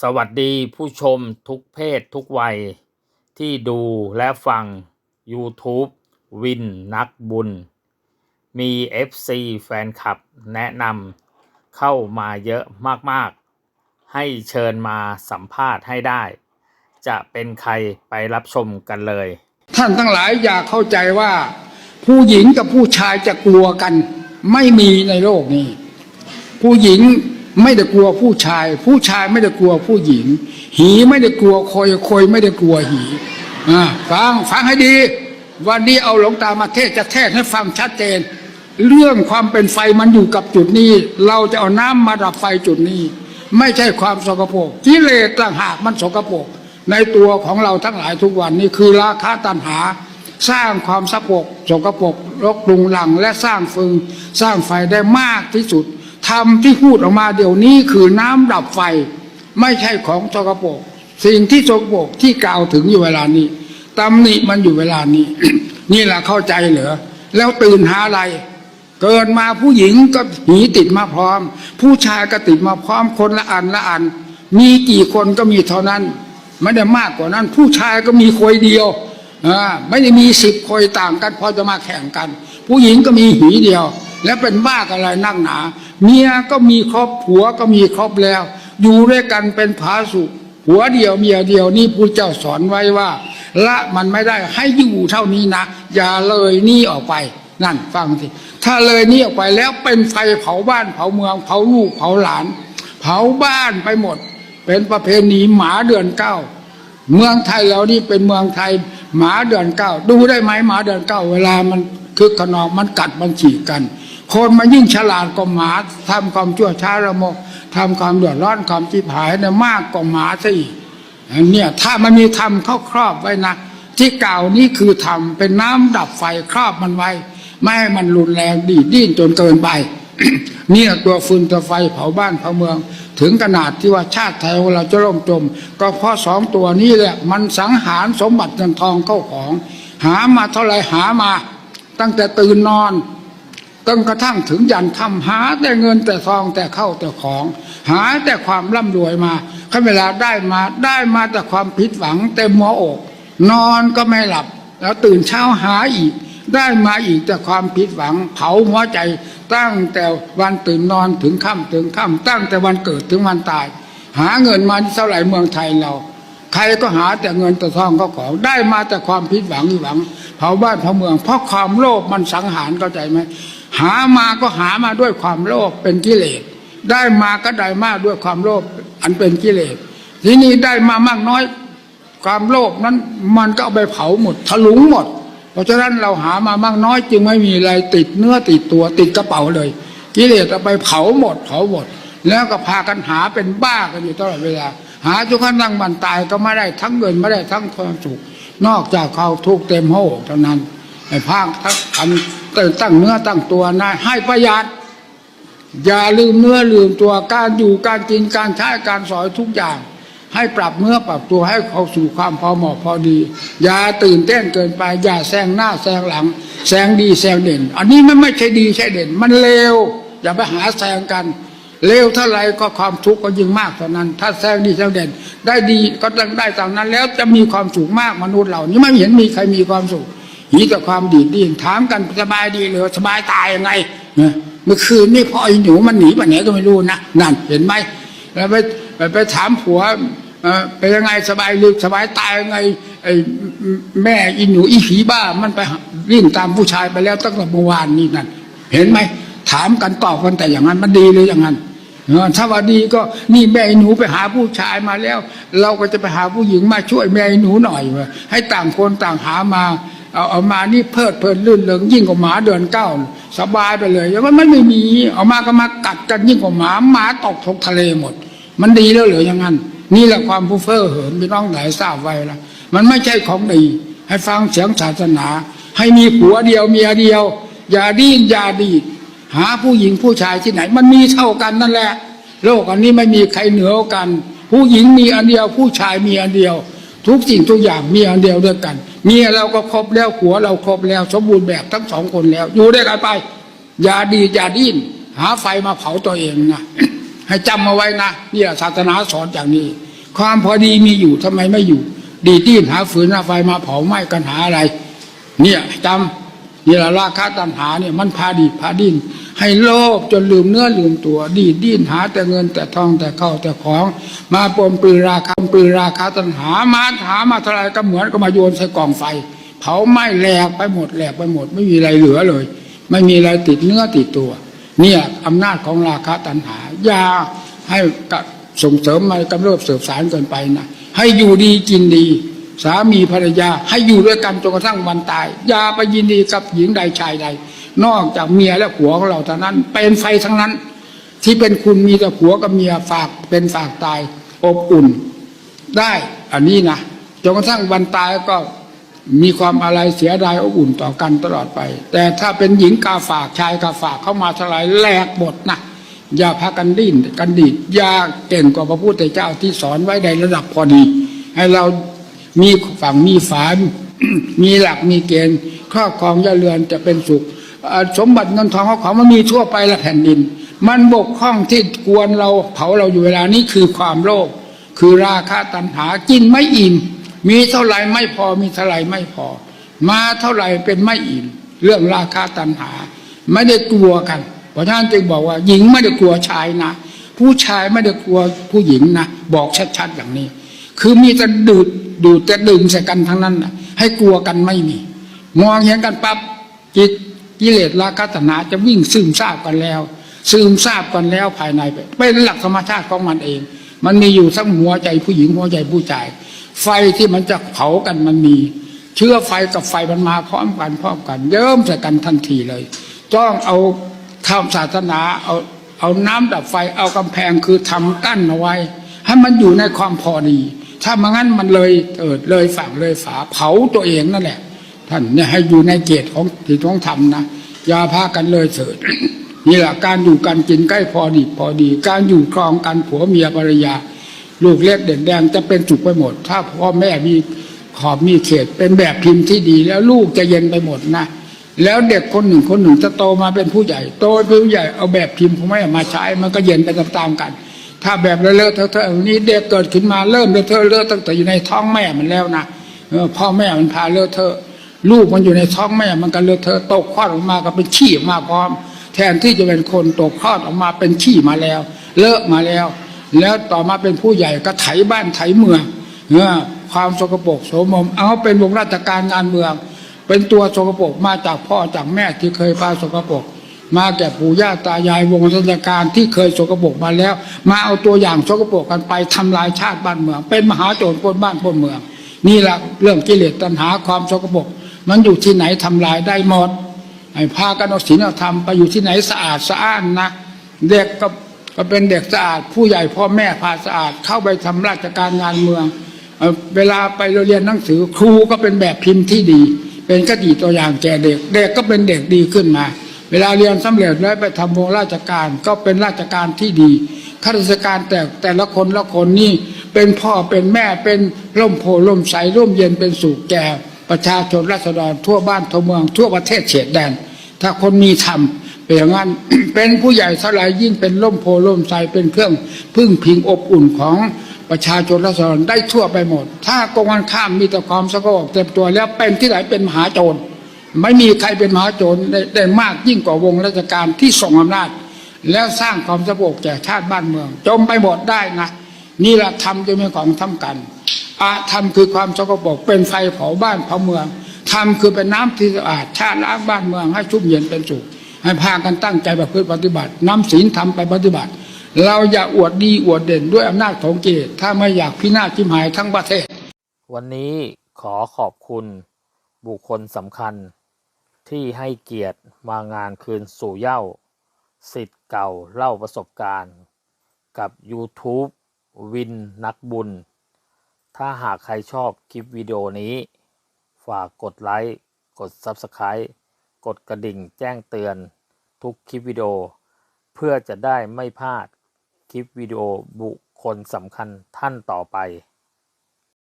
สวัสดีผู้ชมทุกเพศทุกวัย ที่ดูและฟัง YouTube วินนักบุญ มี FC แฟนคลับแนะนำเข้ามาเยอะมากๆ ให้เชิญมาสัมภาษณ์ให้ได้ จะเป็นใครไปรับชมกันเลย ท่านทั้งหลายอย่าเข้าใจว่า ผู้หญิงกับผู้ชายจะกลัวกัน ไม่มีในโลกนี้ ผู้หญิง ไม่ได้กลัวผู้ชาย ผู้ชายไม่ได้กลัวผู้หญิง หีไม่ได้กลัวคอยคอยไม่ได้กลัวหีฟังฟังให้ดี วันนี้เอาหลวงตามาเทศจะเทศให้ฟังชัดเจน เรื่องความเป็นไฟมันอยู่กับจุดนี้ เราจะเอาน้ำมาดับไฟจุดนี้ ไม่ใช่ความสกปรกกิเลสต่างหากมันสกปรกในตัวของเราทั้งหลายทุกวันนี้คือราคะตัณหา สร้างความสกปรกสกปรกรกรุงหลังและสร้างฟืนสร้างไฟได้มากที่สุด ธรรมที่พูดออกมาเดี๋ยวนี้คือน้ำดับไฟ ไม่ใช่ของสกปรกสิ่งที่สกปรกที่กล่าวถึงอยู่เวลานี้ตำหนิมันอยู่เวลานี้ นี่แหละเข้าใจเหรอแล้วตื่นหาอะไร เกิดมาผู้หญิงก็หนีติดมาพร้อม ผู้ชายก็ติดมาพร้อมคนละอันละอัน มีกี่คนก็มีเท่านั้นไม่ได้มากกว่านั้น ผู้ชายก็มีคอยเดียวอ่าไม่ได้มีสิบคอยต่างกันพอจะมาแข่งกัน ผู้หญิงก็มีหีเดียว แล้วเป็นบ้าอะไรนั่งหนา เมียก็มีครอบผัวก็มีครอบแล้ว อยู่ด้วยกันเป็นผาสุขหัวเดียวเมียเดียวนี่ผู้เจ้าสอนไว้ว่า ละมันไม่ได้ให้อยู่เท่านี้นะ อย่าเลยนี่ออกไปนั่นฟังสิถ้าเลยนี่ออกไปแล้วเป็นไฟเผาบ้านเผาเมืองเผาลูกเผาหลาน เผาบ้านไปหมด เป็นประเพณีหมาเดือนเก้า เมืองไทยเรานี่เป็นเมืองไทย หมาเดือนเก้าดูได้ไหมหมาเดือนเก้าเวลามันคึกขนองมันกัดมันฉีกกัน คนมันยิ่งฉลาดกว่าหมาทำความชั่วช้าระมกทำความเดือดร้อนความจิบหายเนี่ยมากกว่าหมาซะอีกเนี่ยถ้ามันมีธรรมเข้าครอบไว้นะที่เก่านี้คือธรรมเป็นน้ำดับไฟครอบมันไว้ ไม่ให้มันรุนแรงดีดิ้นจนเกินไป เนี่ยตัวฟืนตัวไฟเผาบ้านเผาเมือง ถึงขนาดที่ว่าชาติไทยของเราจะล่มจม ก็เพราะสองตัวนี้แหละมันสังหารสมบัติเงินทองเข้าของ หามาเท่าไรหามา ตั้งแต่ตื่นนอนจนกระทั่งถึงยันคำหาแต่เงินแต่ทองแต่เข้าแต่ของ หาแต่ความร่ำรวยมาข้าเวลาได้มาได้มาแต่ความผิดหวังเต็มหัวอก นอนก็ไม่หลับ แล้วตื่นเช้าหาอีก ได้มาอีกแต่ความผิดหวัง เผาหัวใจ ตั้งแต่วันตื่นนอนถึงค่ำถึงค่ำตั้งแต่วันเกิดถึงวันตาย หาเงินมาเท่าไหร่เมืองไทยเรา ใครก็หาแต่เงินแต่ทองก็ของ ได้มาแต่ความผิดหวังหวัง เผาบ้านเผาเมือง เพราะความโลภมันสังหารเข้าใจไหมหามาก็หามาด้วยความโลภเป็นกิเลสได้มาก็ได้มาด้วยความโลภอันเป็นกิเลสทีนี้ได้มามากน้อย ความโลภนั้นมันก็เอาไปเผาหมดถลุงหมด เพราะฉะนั้นเราหามามากน้อยจึงไม่มีอะไรติดเนื้อติดตัวติดกระเป๋าเลยกิเลสเอาไปเผาหมดเผาหมด แล้วก็พากันหาเป็นบ้ากันอยู่ตลอดเวลา หาจนกระทั่งมันตายก็ไม่ได้ทั้งเงินไม่ได้ทั้งความสุขนอกจากเขาทุกเต็มห้เท่านั้นไอ้ภาคทั้งอันตั้งเนื้อตั้งตัวนะให้ประหยัดอย่าลืมเนื้อลืมตัวการอยู่การกินการใช้การสอยทุกอย่าง ให้ปรับเนื้อปรับตัวให้เขาสู่ความพอเหมาะพอดี อย่าตื่นเต้นเกินไป อย่าแซงหน้าแซงหลัง แซงดีแซงเด่น อันนี้มันไม่ใช่ดีใช่เด่น มันเลวอย่าไปหาแซงกันเลวเท่าไรก็ความทุกข์ก็ยิ่งมากเท่านั้น ถ้าแซงดีแซงเด่น ได้ดีก็ต้องได้ตามนั้น แล้วจะมีความสุขมากมนุษย์เรานี่ไม่เห็นมีใครมีความสุขมีแต่ความดีดดิ้นถามกันสบายดีหรือสบายตายยังไงเมื่อคืนนี่พ่อไอ้หนูมันหนีไปไหนก็ไม่รู้นะนั่นเห็นไหมแล้วไป ไปไปถามผัวเป็นยังไงสบายหรือสบายตายยังไงไอ้แม่อีหนูอีผีบ้า มันไปวิ่งตามผู้ชายไปแล้วตั้งแต่เมื่อวานนี่นั่นเห็นไหมถามกันตอบกันแต่อย่างนั้นมันดีเลยอย่างนั้นถ้าว่าดีก็นี่แม่อ้หนูไปหาผู้ชายมาแล้ว เราก็จะไปหาผู้หญิงมาช่วยแม่อ้หนูหน่อยว่าให้ต่างคนต่างหามาเอาเอามานี่เพลิดเพลินลื่นเริงยิ่งกว่าหมาเดือนเก้าสบายไปเลยแล้วมันไม่มี เอามาก็มากัดกันยิ่งกว่าหมาหมาตกทกทะเลหมด มันดีแล้วเหรือย่างนั้น นี่แหละความผู้เฟ้อเหินพี่น้องหลายทราบไว้ละมันไม่ใช่ของดี ให้ฟังเสียงศาสนา ให้มีผัวเดียวเมียเดียว อย่าดิ้นอย่าดี หาผู้หญิงผู้ชายที่ไหน มันมีเท่ากันนั่นแหละ โลกอันนี้ไม่มีใครเหนือกัน ผู้หญิงมีอันเดียว ผู้ชายมีอันเดียว ทุกสิ่งทุกอย่างมีอันเดียวด้วยกันเมียเราก็ครบแล้วผัวเราครบแล้ว สมบูรณ์แบบทั้งสองคนแล้ว อยู่ด้วยกันไป อย่าดีอย่าดิ้นหาไฟมาเผาตัวเองนะ ให้จำเอาไว้นะเนี่ยศาสนาสอนอย่างนี้ ความพอดีมีอยู่ทำไมไม่อยู่ ดีดิ้นหาฝืนหาไฟมาเผาไหม้กันหาอะไร เนี่ยจำนี่แหละราคาตัณหาเนี่ยมันพาดีพาดินให้โลภจนลืมเนื้อลืมตัว ดีดิ้นหาแต่เงินแต่ทองแต่เข้าวแต่ของ มาปมปลือราคาปลือราคาตัณหามาหามาท่าไรก็เหมือนก็มาโยนใส่กองไฟ เผาไหม้แหลกไปหมดแหลกไปหมดไม่มีอะไรเหลือเลย ไม่มีอะไรติดเนื้อติดตัว เนี่ยอำนาจของราคาตัณหา อย่าให้ส่งเสริมมากำเริบเสบสารเกินไปนะให้อยู่ดีกินดี สามีภรรยา ให้อยู่ด้วยกันจนกระทั่งวันตาย อย่าไปยินดีกับหญิงใดชายใด นอกจากเมียและผัวของเราเท่านั้น เป็นไฟทั้งนั้น ที่เป็นคุณมีแต่ผัวกับเมียฝากเป็นฝากตายอบอุ่น ได้อันนี้นะจนกระทั่งวันตายก็มีความอะไรเสียดายอบอุ่นต่อกันตลอดไป แต่ถ้าเป็นหญิงกาฝากชายกาฝากเข้ามาเท่าไรแหลกหมดนะ อย่าพากันดิ้นกันดีดอย่าเก่งกว่าพระพุทธเจ้าที่สอนไว้ในระดับพอดี ให้เรามีฝั่งมีฝามีหลักมีเกณฑ์ครอบครองยาเรือนจะเป็นสุข สมบัติเงินทองเขาของมันมีทั่วไปละแผ่นดิน มันบกพร่องที่กวนเราเผาเราอยู่เวลานี้คือความโลภคือราคะตัณหากินไม่อิ่มมีเท่าไหร่ไม่พอมีเท่าไหร่ไม่พอ มาเท่าไหร่เป็นไม่อิ่มเรื่องราคาตัณหา ไม่ได้กลัวกัน เพราะฉะนั้นจึงบอกว่า หญิงไม่ได้กลัวชายนะ ผู้ชายไม่ได้กลัวผู้หญิงนะ บอกชัดๆอย่างนี้ คือมีแต่ดูดดูดแต่ดื่มใส่กันทั้งนั้นนะให้กลัวกันไม่มี มองเห็นกันปั๊บจิตกิเลสราคะตัณหาจะวิ่งซึมซาบกันแล้ว ซึมซาบกันแล้วภายในไปเป็นหลักธรรมชาติของมันเอง มันมีอยู่ทั้งหัวใจผู้หญิงหัวใจผู้ชาย ไฟที่มันจะเผากันมันมี เชื้อไฟกับไฟมันมาพร้อมกันพร้อมกัน เยิ้มใส่กันทันทีเลย ต้องเอา ทำศาสนาเอาเอาน้ำดับไฟเอากำแพงคือทำกั้นเอาไว้ ให้มันอยู่ในความพอดี ถ้าไมางั้นมันเลยเอิดเลยฝั่งเลยฝาเผาตัวเองนั่นแหละ ท่านเนี่ยให้อยู่ในเกตของที่ต้องทำนะอย่าพากันเลยเถิดนี่แหละการอยู่กันกินใกล้พอดีพอดี การอยู่ครองกันผัวเมียภรรยา ลูกเล็กเด็กแดงจะเป็นสุขไปหมด ถ้าพ่อแม่มีขอบมีเขตเป็นแบบพิมพ์ที่ดีแล้วลูกจะเย็นไปหมดนะ แล้วเด็กคนหนึ่งคนหนึ่งจะโตมาเป็นผู้ใหญ่ โตเป็นผู้ใหญ่เอาแบบพิมพ์ของแม่มาใช้มันก็เย็นไปตามๆกัน ถ้าแบบเลอะเทอะๆนี้เด็กเกิดขึ้นมาเริ่มเลอะเทอะเลอะตั้งแต่อยู่ในท้องแม่มันแล้วนะพ่อแม่มันพาเลอะเทอะลูกมันอยู่ในท้องแม่มันก็เลอะเทอะตกคลอดออกมาก็เป็นขี้ออกมาพร้อม แทนที่จะเป็นคนตกคลอดออกมาเป็นขี้มาแล้ว เลอะมาแล้ว แล้วต่อมาเป็นผู้ใหญ่ก็ไถบ้านไถเมืองเออความสกปรกโสมมเอาเป็นวงราชการงานเมือง เป็นตัวสกปรกมาจากพ่อจากแม่ที่เคยพาสกปรกมาแก่ปู่ย่าตายายวงราชการที่เคยสกปรกมาแล้ว มาเอาตัวอย่างสกปรกกันไปทำลายชาติบ้านเมือง เป็นมหาโจรปนบ้านปนเมือง นี่แหละเรื่องกิเลสตัณหาความสกปรกมันอยู่ที่ไหนทำลายได้หมดให้พากันเอาศีลเอาธรรมไปอยู่ที่ไหนสะอาดสะอ้านนะเด็กก็ก็เป็นเด็กสะอาด ผู้ใหญ่พ่อแม่พาสะอาดเข้าไปทำราชการงานเมืองเอ่อเวลาไปเรียนหนังสือครูก็เป็นแบบพิมพ์ที่ดี เป็นคติตัวอย่างแก่เด็ก เด็กก็เป็นเด็กดีขึ้นมา เวลาเรียนสำเร็จแล้วไปทำวงราชการก็เป็นราชการที่ดีข้าราชการแต่แต่ละคนละคนนี่เป็นพ่อเป็นแม่เป็นร่มโพล่มใสร่มเย็นเป็นสุขแก่ประชาชนราษฎรทั่วบ้านทั่วเมืองทั่วประเทศเฉดแดน ถ้าคนมีธรรมเป็นอย่างนั้นเป็นผู้ใหญ่เท่าไรยิ่งเป็นร่มโพล่มใสเป็นเครื่องพึ่งพิงอบอุ่นของ ประชาชนราษฎรได้ทั่วไปหมด ถ้ากงกันข้ามมีแต่ความสกปรกเต็มตัวแล้วเป็นที่ไหนเป็นมหาโจรไม่มีใครเป็นมหาโจรได้ได้มากยิ่งกว่าวงราชการที่ส่งอำนาจ แล้วสร้างความสงบแก่ชาติบ้านเมือง จมไปหมดได้นะนี่แหละธรรมจะเป็นของทำกันอาธรรมคือความสกปรกเป็นไฟเผาบ้านเผาเมืองธรรมคือเป็นน้ำที่สะอาดชาติล้างบ้านเมืองให้ชุ่มเย็นเป็นสุขให้พากันตั้งใจประพฤติปฏิบัตินำศีลธรรมไปปฏิบัติ เราอย่าอวดดีอวดเด่นด้วยอำนาจของกิเลสถ้าไม่อยากพินาศจิมหายทั้งประเทศ วันนี้ขอขอบคุณบุคคลสำคัญ ที่ให้เกียรติมางานคืนสู่เย้าสิทธิ์เก่าเล่าประสบการณ์ กับ YouTube วินนักบุญ ถ้าหากใครชอบคลิปวิดีโอนี้ ฝากกดไลค์ กด Subscribe กดกระดิ่งแจ้งเตือนทุกคลิปวิดีโอ เพื่อจะได้ไม่พลาด คลิปวิดีโอบุคคลสำคัญท่านต่อไป